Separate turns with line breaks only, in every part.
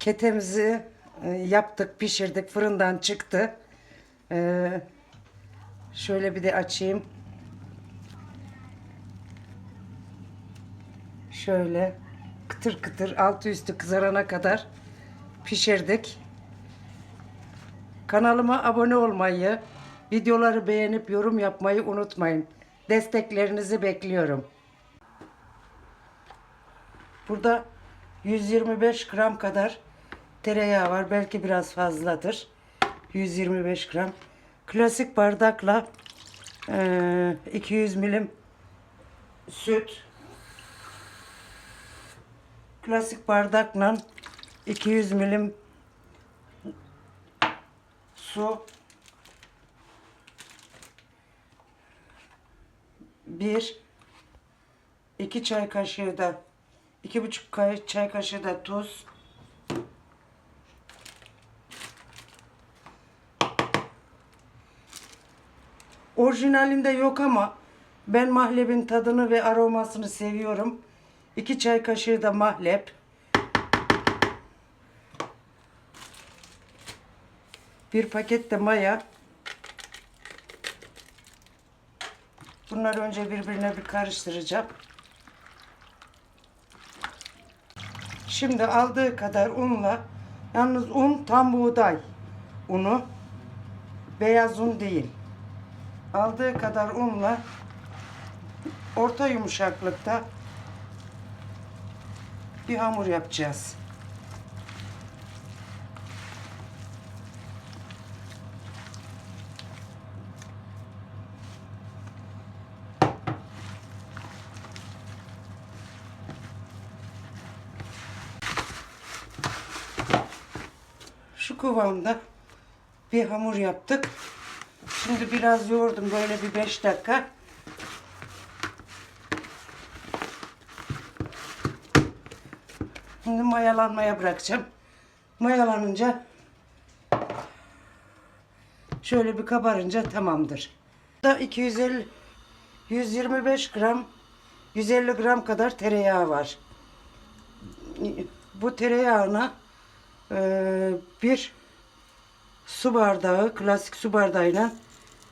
Ketemizi e, yaptık, pişirdik, fırından çıktı. Ee, şöyle bir de açayım. Şöyle kıtır kıtır altı üstü kızarana kadar pişirdik. Kanalıma abone olmayı, videoları beğenip yorum yapmayı unutmayın. Desteklerinizi bekliyorum. Burada 125 gram kadar tereyağı var. Belki biraz fazladır. 125 gram. Klasik bardakla eee, 200 milim süt. Klasik bardakla 200 milim su. Bir, iki çay kaşığı da iki buçuk çay kaşığı da tuz. Orijinalinde yok ama ben mahlebin tadını ve aromasını seviyorum. İki çay kaşığı da mahlep. Bir paket de maya. Bunları önce birbirine bir karıştıracağım. Şimdi aldığı kadar unla, yalnız un tam buğday unu, beyaz un değil. Aldığı kadar unla orta yumuşaklıkta bir hamur yapacağız. Şu kıvamda bir hamur yaptık. Şimdi biraz yoğurdum böyle bir 5 dakika. Şimdi mayalanmaya bırakacağım. Mayalanınca şöyle bir kabarınca tamamdır. Da 250 125 gram 150 gram kadar tereyağı var. Bu tereyağına eee, bir su bardağı, klasik su bardağıyla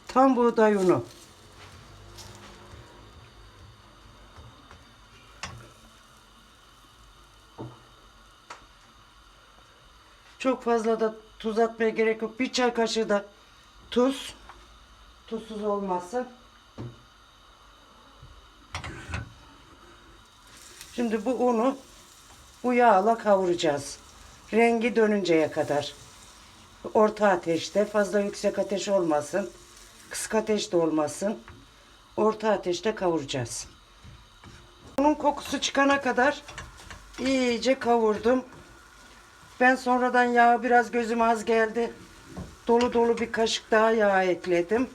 tam buğday unu. Çok fazla da tuz atmaya gerek yok. Bir çay kaşığı da tuz. Tuzsuz olmasın. Şimdi bu unu bu yağla kavuracağız. Rengi dönünceye kadar. Orta ateşte fazla yüksek ateş olmasın. Kısık ateş de olmasın. Orta ateşte kavuracağız. Bunun kokusu çıkana kadar iyice kavurdum. Ben sonradan yağ biraz gözüme az geldi. Dolu dolu bir kaşık daha yağ ekledim.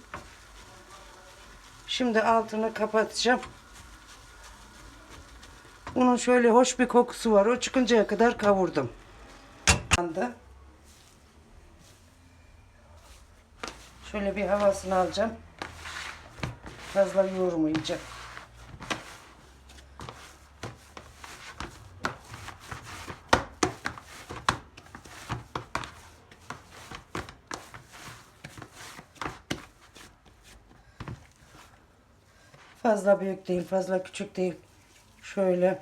Şimdi altını kapatacağım. Bunun şöyle hoş bir kokusu var. O çıkıncaya kadar kavurdum. Şöyle bir havasını alacağım. Fazla yoğurmayacağım. Fazla büyük değil, fazla küçük değil. Şöyle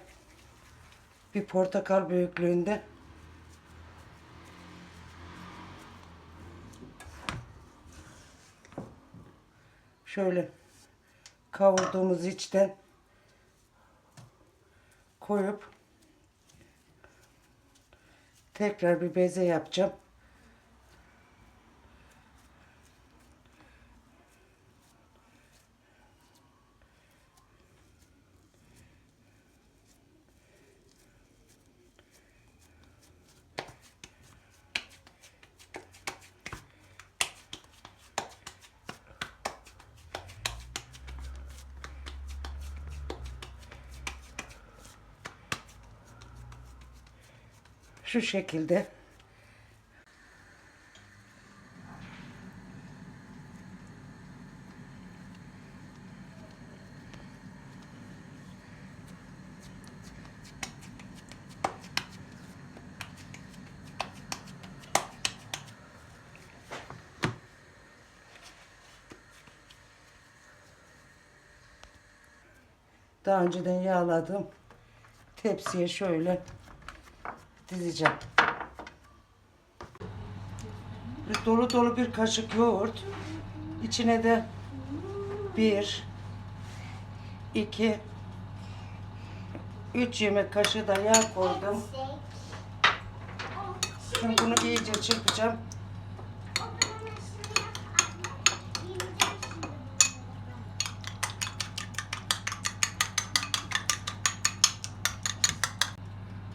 bir portakal büyüklüğünde. Şöyle kavurduğumuz içten koyup tekrar bir beze yapacağım. Şu şekilde. Daha önceden yağladım. Tepsiye şöyle dizeceğim. Bir dolu dolu bir kaşık yoğurt. İçine de bir, iki, üç yemek kaşığı da yağ koydum. Şimdi bunu iyice çırpacağım.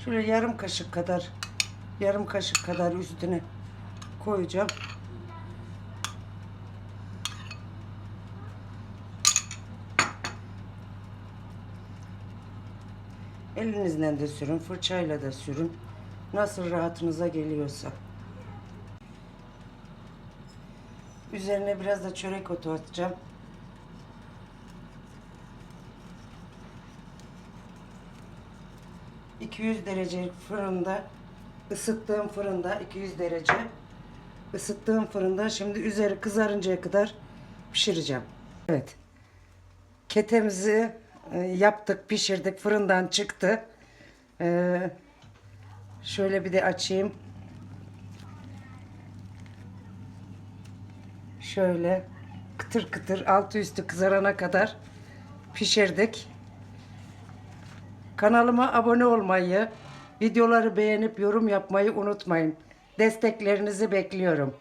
Şöyle yarım kaşık kadar yarım kaşık kadar üstüne koyacağım. Elinizle de sürün, fırçayla da sürün. Nasıl rahatınıza geliyorsa. Üzerine biraz da çörek otu atacağım. ...200 derece fırında... ...ısıttığım fırında 200 derece... ...ısıttığım fırında şimdi üzeri kızarıncaya kadar pişireceğim. Evet. Ketemizi e, yaptık, pişirdik, fırından çıktı. Ee, şöyle bir de açayım. Şöyle kıtır kıtır altı üstü kızarana kadar pişirdik. Kanalıma abone olmayı, videoları beğenip yorum yapmayı unutmayın. Desteklerinizi bekliyorum.